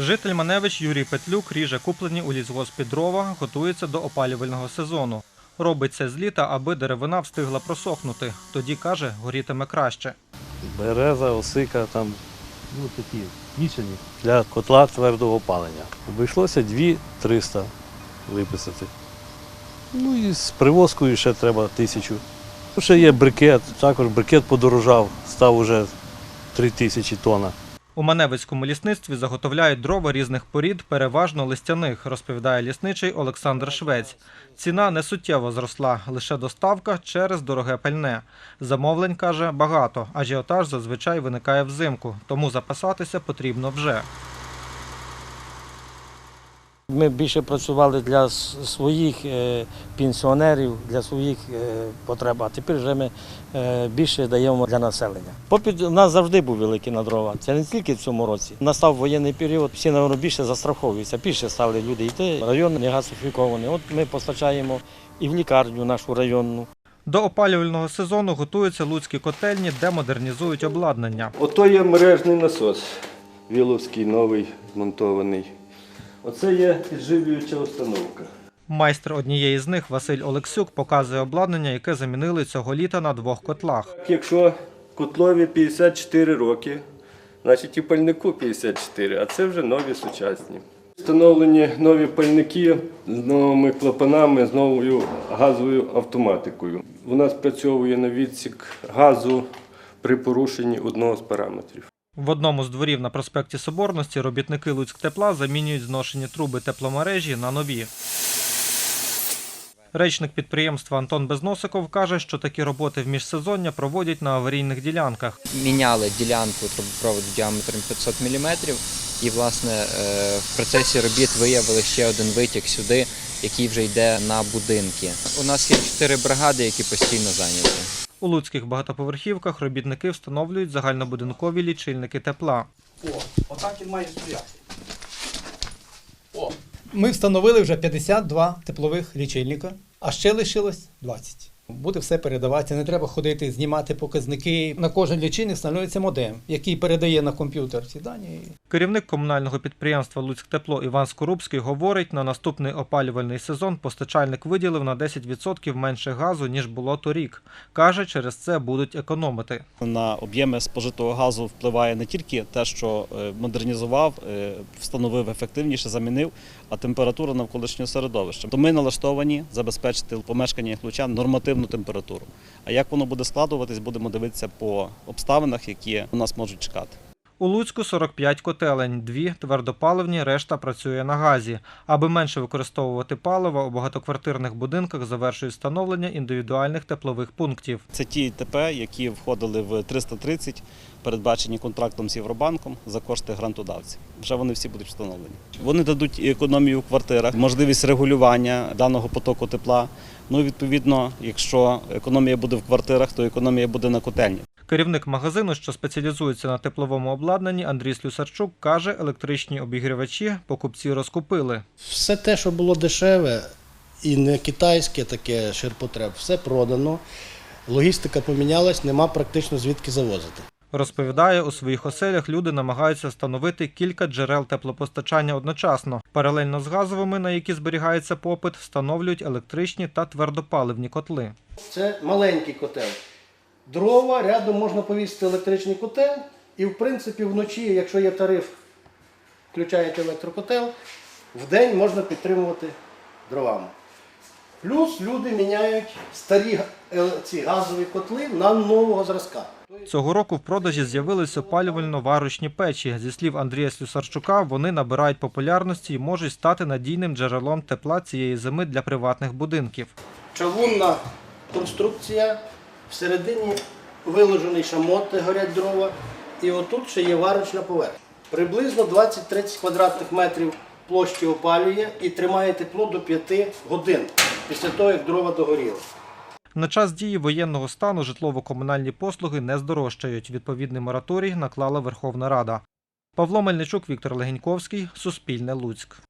Житель Маневич Юрій Петлюк ріже куплені у лісгоспі дрова, готується до опалювального сезону. Робить це з літа, аби деревина встигла просохнути. Тоді каже, горітиме краще. Береза, осика, там, ну такі мішані для котла твердого опалення. Обійшлося 2-300 виписати. Ну і з привозкою ще треба тисячу. Ще є брикет, також брикет подорожав, став уже 3 тисячі тонн. У Маневицькому лісництві заготовляють дрова різних порід, переважно листяних, розповідає лісничий Олександр Швець. Ціна не суттєво зросла, лише доставка через дороге пальне. Замовлень, каже, багато. Ажіотаж зазвичай виникає взимку, тому запасатися потрібно вже. Ми більше працювали для своїх е, пенсіонерів, для своїх е, потреб, а тепер вже ми е, більше даємо для населення. Попит у нас завжди був великий на дрова. Це не тільки в цьому році. Настав воєнний період, всі напевно, більше застраховуються, більше стали люди йти. Район не газифікований. От ми постачаємо і в лікарню нашу районну. До опалювального сезону готуються луцькі котельні, де модернізують обладнання. Ото є мережний насос, Віловський новий змонтований. Оце є підживлююча установка. Майстер однієї з них Василь Олексюк показує обладнання, яке замінили цього літа на двох котлах. Якщо котлові 54 роки, значить і пальнику 54, а це вже нові сучасні. Встановлені нові пальники з новими клапанами, з новою газовою автоматикою. У нас працьовує на відсік газу при порушенні одного з параметрів. В одному з дворів на проспекті Соборності робітники Луцьктепла замінюють зношені труби тепломережі на нові. Речник підприємства Антон Безносиков каже, що такі роботи в міжсезоння проводять на аварійних ділянках. міняли ділянку трубопроводу діаметром 500 мм і власне е, в процесі робіт виявили ще один витік сюди, який вже йде на будинки. У нас є чотири бригади, які постійно зайняті. У луцьких багатоповерхівках робітники встановлюють загальнобудинкові лічильники тепла. О, Отак він має стояти. О. Ми встановили вже 52 теплових лічильника, а ще лишилось 20. Буде все передаватися, не треба ходити, знімати показники. На кожен лічильник встановлюється модем, який передає на комп'ютер ці дані. Керівник комунального підприємства Луцьктепло Іван Скорубський говорить, на наступний опалювальний сезон постачальник виділив на 10% менше газу, ніж було торік. Каже, через це будуть економити. На об'єми спожитого газу впливає не тільки те, що е, модернізував, е, встановив ефективніше, замінив, а температура навколишнього середовища. То ми налаштовані забезпечити помешкання Яхлучан нормативну температуру. А як воно буде складуватись, будемо дивитися по обставинах, які у нас можуть чекати. У Луцьку 45 котелень, дві твердопаливні, решта працює на газі. Аби менше використовувати паливо, у багатоквартирних будинках завершують встановлення індивідуальних теплових пунктів. Це ті ТП, які входили в 330, передбачені контрактом з Євробанком за кошти грантодавців. Вже вони всі будуть встановлені. Вони дадуть економію в квартирах, можливість регулювання даного потоку тепла. Ну, відповідно, якщо економія буде в квартирах, то економія буде на котельні. Керівник магазину, що спеціалізується на тепловому обладнанні, Андрій Слюсарчук, каже, електричні обігрівачі покупці розкупили. Все те, що було дешеве і не китайське, таке ширпотреб, все продано. Логістика помінялась, нема практично звідки завозити. Розповідає, у своїх оселях люди намагаються встановити кілька джерел теплопостачання одночасно. Паралельно з газовими, на які зберігається попит, встановлюють електричні та твердопаливні котли. Це маленький котел. Дрова, рядом можна повісити електричний котел, і в принципі вночі, якщо є тариф, включаєте електрокотел, в день можна підтримувати дровами. Плюс люди міняють старі е, ці газові котли на нового зразка. Цього року в продажі з'явились опалювально-варочні печі. Зі слів Андрія Слюсарчука, вони набирають популярності і можуть стати надійним джерелом тепла цієї зими для приватних будинків. чавунна конструкція, всередині виложений шамот, де горять дрова, і отут ще є варочна поверхня. Приблизно 20-30 квадратних метрів площі опалює і тримає тепло до 5 годин після того, як дрова догоріли. На час дії воєнного стану житлово-комунальні послуги не здорожчають. Відповідний мораторій наклала Верховна Рада. Павло Мельничук, Віктор Легеньковський, Суспільне Луцьк.